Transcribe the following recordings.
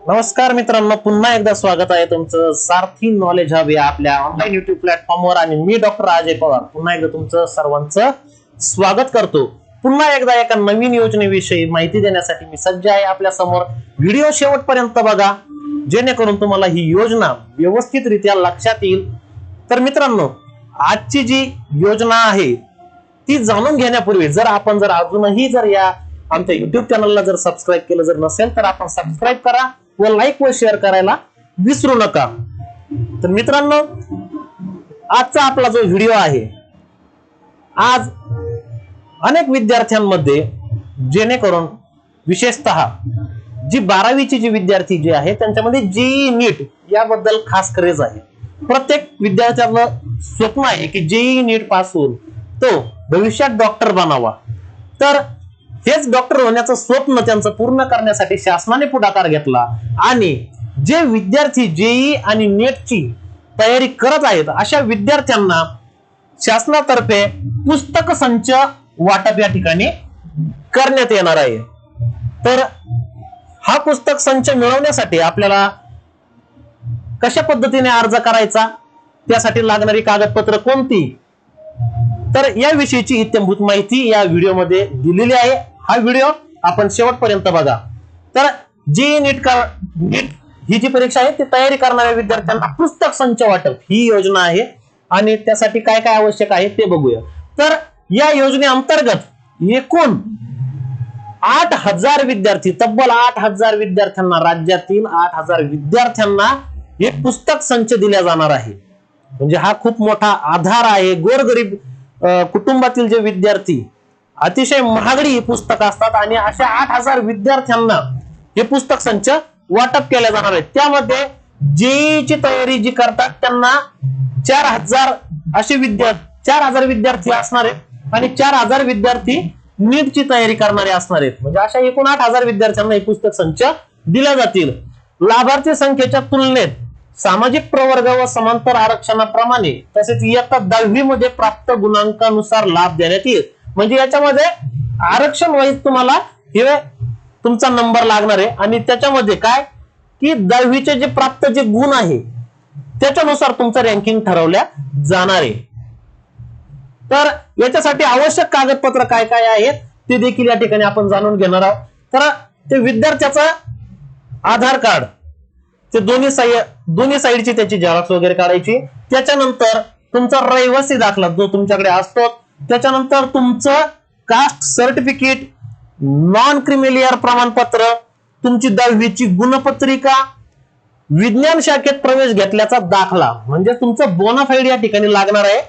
नमस्कार मित्रांनो पुन्हा एकदा स्वागत आहे तुमचं सारथी नॉलेज हब या आपल्या ऑनलाईन युट्यूब प्लॅटफॉर्मवर आणि मी डॉक्टर अजय पवार. पुन्हा एकदा तुमचं सर्वांचं स्वागत करतो. पुन्हा एकदा एका नवीन योजनेविषयी माहिती देण्यासाठी मी सज्ज आहे आपल्यासमोर व्हिडिओ शेवटपर्यंत बघा जेणेकरून तुम्हाला ही योजना व्यवस्थितरित्या लक्षात येईल. तर मित्रांनो आजची जी योजना आहे ती जाणून घेण्यापूर्वी जर आपण जर अजूनही जर या आमच्या युट्यूब चॅनलला जर सबस्क्राईब केलं जर नसेल तर आपण सबस्क्राईब करा. व लाईक व शेअर करायला विसरू नका. तर मित्रांनो आजचा आपला जो व्हिडिओ आहे आज अनेक विद्यार्थ्यांमध्ये जेणेकरून विशेषतः जी बारावीची जी विद्यार्थी जी आहे त्यांच्यामध्ये जेई नीट याबद्दल खास क्रेज आहे. प्रत्येक विद्यार्थ्याचं स्वप्न आहे की जेई नीट पास होऊन तो भविष्यात डॉक्टर बनावा. तर हेच डॉक्टर होण्याचं स्वप्न त्यांचं पूर्ण करण्यासाठी शासनाने पुढाकार घेतला. आणि जे विद्यार्थी जेई आणि नेटची तयारी करत आहेत अशा विद्यार्थ्यांना शासनातर्फे पुस्तक संच वाटप या ठिकाणी करण्यात येणार आहे. तर हा पुस्तक संच मिळवण्यासाठी आपल्याला कशा पद्धतीने अर्ज करायचा? त्यासाठी लागणारी कागदपत्र कोणती? तर याविषयीची इत्यंभूत माहिती या व्हिडिओमध्ये दिलेली आहे. हा व्हिडिओ आपण शेवटपर्यंत बघा. तर जी नीट कर नीट ही जी परीक्षा आहे ती तयारी करणाऱ्या विद्यार्थ्यांना पुस्तक संच वाटप ही योजना आहे. आणि त्यासाठी काय काय आवश्यक आहे ते बघूया. तर या योजनेअंतर्गत एकूण आठ हजार विद्यार्थी तब्बल आठ हजार विद्यार्थ्यांना राज्यातील आठ हजार विद्यार्थ्यांना हे पुस्तक संच दिल्या जाणार आहे. म्हणजे हा खूप मोठा आधार आहे. गोरगरीब कुटुंबातील जे विद्यार्थी अतिशय महागडी ही पुस्तकं असतात आणि अशा आठ हजार विद्यार्थ्यांना हे पुस्तक संच वाटप केले जाणार आहे त्यामध्ये जेईची तयारी जी करतात त्यांना चार हजार असे विद्यार्थी चार हजार विद्यार्थी असणार आहेत आणि चार हजार विद्यार्थी नीटची तयारी करणारे असणार आहेत. म्हणजे अशा एकूण आठ हजार विद्यार्थ्यांना हे पुस्तक संच दिल्या जातील. लाभार्थी संख्येच्या तुलनेत सामाजिक प्रवर्ग व समांतर आरक्षणाप्रमाणे तसेच इयत्ता दहावी मध्ये प्राप्त गुणांकानुसार लाभ देण्यात येईल. म्हणजे याच्यामध्ये आरक्षण वाईज तुम्हाला हे तुमचा नंबर लागणार आहे. आणि त्याच्यामध्ये काय? की दहावीचे जे प्राप्त जे गुण आहे त्याच्यानुसार तुमचं रँकिंग ठरवल्या जाणार आहे. तर याच्यासाठी आवश्यक कागदपत्र काय काय आहेत ते देखील या ठिकाणी आपण जाणून घेणार आहोत. तर ते विद्यार्थ्याचं आधार कार्ड ते दोन्ही साई दोन्ही साईडची त्याची झेरॉक्स वगैरे काढायची. त्याच्यानंतर तुमचा रहिवासी दाखला जो तुमच्याकडे असतो त्याच्यानंतर तुमचं कास्ट सर्टिफिकेट नॉन क्रिमिलियर प्रमाणपत्र तुमची दहावीची गुणपत्रिका विज्ञान शाखेत प्रवेश घेतल्याचा दाखला. म्हणजे तुमचं बोनाफाईड या ठिकाणी लागणार आहे.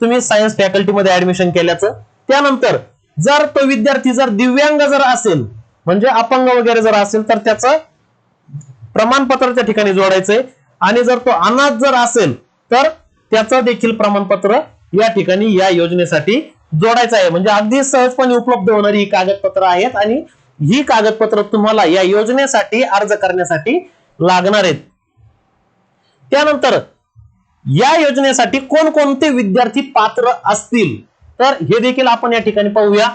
तुम्ही सायन्स फॅकल्टीमध्ये ऍडमिशन केल्याचं. त्यानंतर जर तो विद्यार्थी जर दिव्यांग जर असेल म्हणजे अपंग वगैरे जर असेल तर त्याचं प्रमाणपत्र त्या ठिकाणी जोडायचंय. आणि जर तो अनाथ जर असेल तर त्याचं देखील प्रमाणपत्र या ठिकाणी या योजनेसाठी जोडायचं आहे. म्हणजे अगदी सहजपणे उपलब्ध होणारी ही कागदपत्र आहेत आणि ही कागदपत्र तुम्हाला या योजनेसाठी अर्ज करण्यासाठी लागणार आहेत. त्यानंतर या योजनेसाठी कोणकोणते विद्यार्थी पात्र असतील? तर हे देखील आपण या ठिकाणी पाहूया.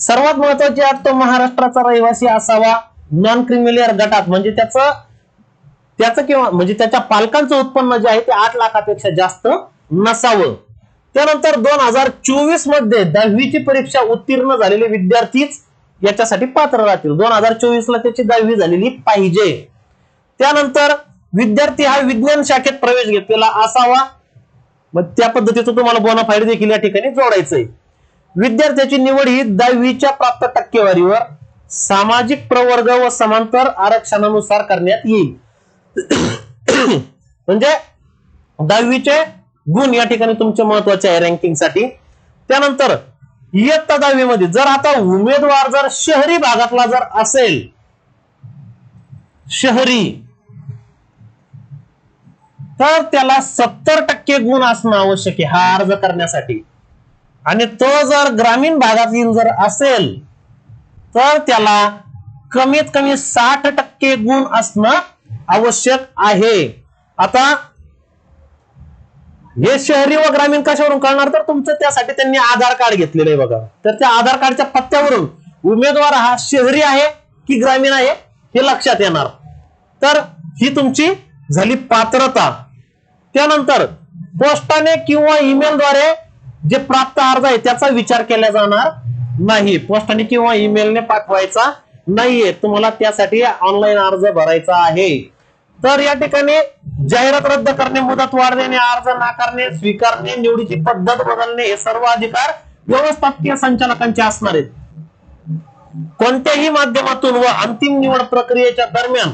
सर्वात महत्वाची अट तो महाराष्ट्राचा रहिवासी असावा नॉन क्रिमिलियर गटात म्हणजे त्याचं त्याचं किंवा म्हणजे त्याच्या पालकांचं उत्पन्न जे आहे ते आठ लाखापेक्षा जास्त नसावं. त्यानंतर दोन हजार चोवीसमध्ये दहावीची परीक्षा उत्तीर्ण झालेले विद्यार्थीच याच्यासाठी पात्र राहतील. दोन हजार चोवीस ला त्याची दहावी झालेली पाहिजे. त्यानंतर विद्यार्थी हा विज्ञान शाखेत प्रवेश घेतलेला असावा. मग त्या पद्धतीचं तुम्हाला बोनाफाईड देखील या ठिकाणी जोडायचंय. विद्यार्थ्याची निवड ही दहावीच्या प्राप्त टक्केवारीवर सामाजिक प्रवर्ग व समांतर आरक्षणानुसार करण्यात येईल. म्हणजे दहावीचे गुण या ठिकाणी तुमचे महत्त्वाचे आहे रँकिंगसाठी त्यानंतर इयत्ता दहावीमध्ये जर आता उमेदवार जर शहरी भागातला जर असेल शहरी तर त्याला सत्तर टक्के गुण असणं आवश्यक आहे हा अर्ज करण्यासाठी. आणि तो जर ग्रामीण भागातील जर असेल तर त्याला कमीत कमी साठ टक्के गुण असणं आवश्यक आहे. आता हे शहरी व ग्रामीण कशावरून कळणार तर तुमचं त्यासाठी त्यांनी आधार कार्ड घेतलेलं आहे बघा. तर त्या आधार कार्डच्या पत्त्यावरून उमेदवार हा शहरी आहे की ग्रामीण आहे हे लक्षात येणार. तर ही तुमची झाली पात्रता. त्यानंतर पोस्टाने किंवा ईमेलद्वारे जे प्राप्त अर्ज आहे त्याचा विचार केला जाणार नाही. पोस्टाने किंवा ईमेलने पाठवायचा नाहीये. तुम्हाला त्यासाठी ऑनलाईन अर्ज भरायचा आहे. तर या ठिकाणी जाहिरात रद्द करणे मुदत वाढ देणे अर्ज नाकारणे स्वीकारणे निवडीची पद्धत बदलणे हे सर्व अधिकार व्यवस्थापकीय संचालकांचे असणार आहेत. कोणत्याही माध्यमातून व अंतिम निवड प्रक्रियेच्या दरम्यान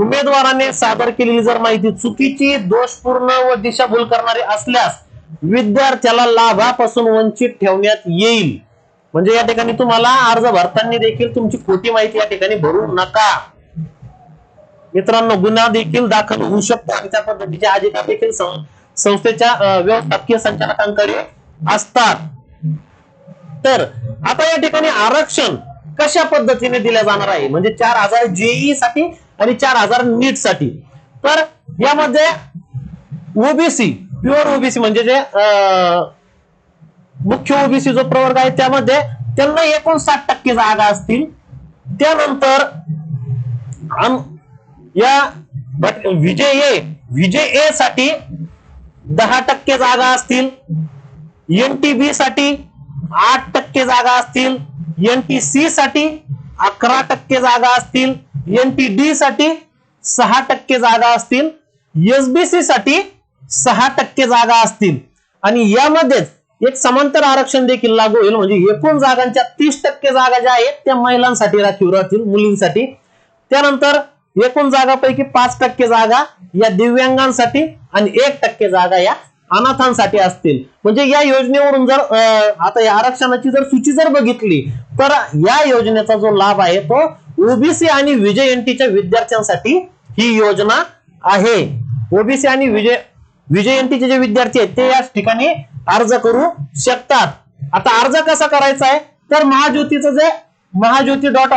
उमेदवाराने सादर केलेली जर माहिती चुकीची दोषपूर्ण व दिशाभूल करणारी असल्यास विद्यार्थ्याला लाभापासून वंचित ठेवण्यात येईल. म्हणजे या ठिकाणी तुम्हाला अर्ज भरताना देखील तुमची खोटी माहिती या ठिकाणी भरू नका. मित्रांनो गुन्हा देखील दाखल होऊ शकतो. आणि त्या पद्धतीचे आजिका देखील संस्थेच्या व्यवस्थापकीय संचालकांकडे असतात. तर आता या ठिकाणी आरक्षण कशा पद्धतीने दिलं जाणार आहे? म्हणजे चार हजार जेई साठी आणि चार हजार नीटसाठी. तर यामध्ये ओबीसी प्युअर ओबीसी म्हणजे जे अं, मुख्य ओबीसी जो प्रवर्ग आहे त्यामध्ये त्यांना एकोणसाठ टक्के जागा असतील. त्यानंतर या बट विजय ए विजय ए साठी दहा टक्के जागा असतील. एनटीबी साठी आठ टक्के जागा असतील. एनटीसी साठी अकरा टक्के जागा असतील. एन डी साठी सहा टक्के जागा असतील. एसबीसी साठी सहा टक्के जागा असतील. आणि यामध्येच एक समांतर आरक्षण देखील लागू होईल. म्हणजे एकूण जागांच्या तीस टक्के जागा ज्या आहेत त्या महिलांसाठी राखीव राहतील मुलींसाठी. त्यानंतर एकूण जागापैकी पाच टक्के जागा या दिव्यांगांसाठी आणि एक टक्के जागा या अनाथांसाठी असतील. म्हणजे या योजनेवरून जर आता या आरक्षणाची जर सूची जर बघितली तर या योजनेचा जो लाभ आहे तो ओबीसी आणि विजय एनटीच्या विद्यार्थ्यांसाठी ही योजना आहे. ओबीसी आणि विजय विजय एनटीचे जे विद्यार्थी आहेत ते या ठिकाणी अर्ज करू शकतात. आता अर्ज कसा करायचा आहे? तर महाज्योतीचं जे Mahajyoti dot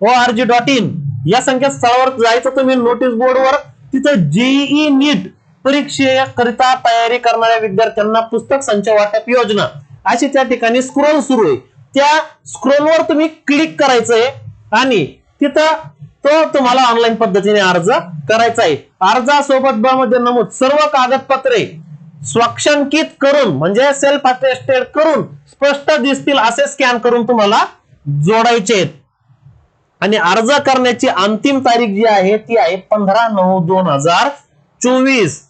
O R G dot in या संकेतस्थळावर जायचं तुम्ही नोटीस बोर्डवर तिथं जेईई नीट परीक्षेकरिता तयारी करणाऱ्या विद्यार्थ्यांना पुस्तक संच वाटप योजना. अशी त्या ठिकाणी स्क्रोल सुरू आहे. त्या स्क्रोलवर तुम्ही क्लिक करायचंय आणि तिथं तो तुम्हाला ऑनलाईन पद्धतीने अर्ज करायचा आहे. अर्जासोबत ब मध्ये नमूद सर्व कागदपत्रे स्वाक्षांकित करून म्हणजे सेल्फ अटेस्टेड करून स्पष्ट दिसतील असे स्कॅन करून तुम्हाला जोडायचे आहेत. आणि अर्ज करण्याची अंतिम तारीख जी आहे ती आहे पंधरा नऊ दोन हजार चोवीस.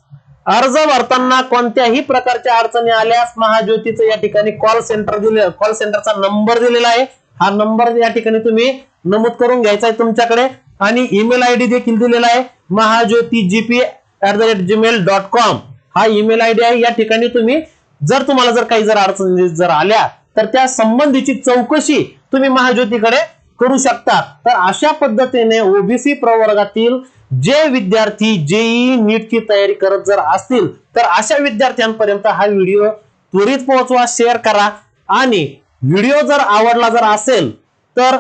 अर्ज भरताना कोणत्याही प्रकारच्या अडचणी आल्यास महाज्योतीचं या ठिकाणी कॉल सेंटर दिले कॉल सेंटरचा नंबर दिलेला आहे. हा नंबर या ठिकाणी तुम्ही नमूद करून घ्यायचा आहे तुमच्याकडे. आणि ईमेल आय डी देखील दिलेला आहे Mahajyoti GP at the rate Gmail dot com हा ईमेल आय डी आहे या ठिकाणी तुम्ही जर तुम्हाला जर काही जर अडचणी जर आल्या तर त्या संबंधीची चौकशी तुम्ही महाज्योतीकडे करू शकता तर अशा पद्धतीने ओबीसी प्रवर्गातील जे विद्यार्थी जेई नीटची तयारी करत जर असतील तर अशा विद्यार्थ्यांपर्यंत हा व्हिडिओ त्वरित पोहोचवा शेअर करा. आणि व्हिडिओ जर आवडला जर असेल तर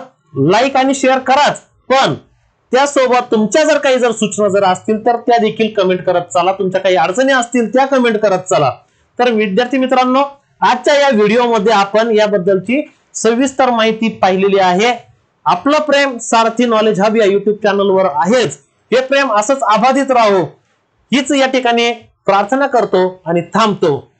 लाईक आणि शेअर कराच. पण त्यासोबत तुमच्या जर काही जर सूचना जर असतील तर त्या देखील कमेंट करत चला. तुमच्या काही अडचणी असतील त्या कमेंट करत चला. तर विद्यार्थी मित्रांनो आजच्या या व्हिडिओमध्ये आपण याबद्दलची सविस्तर माहिती पाहिलेली आहे. आपलं प्रेम सारथी नॉलेज हब या युट्यूब चॅनलवर आहेच. हे प्रेम असंच अबाधित राहो. हीच या ठिकाणी प्रार्थना करतो आणि थांबतो.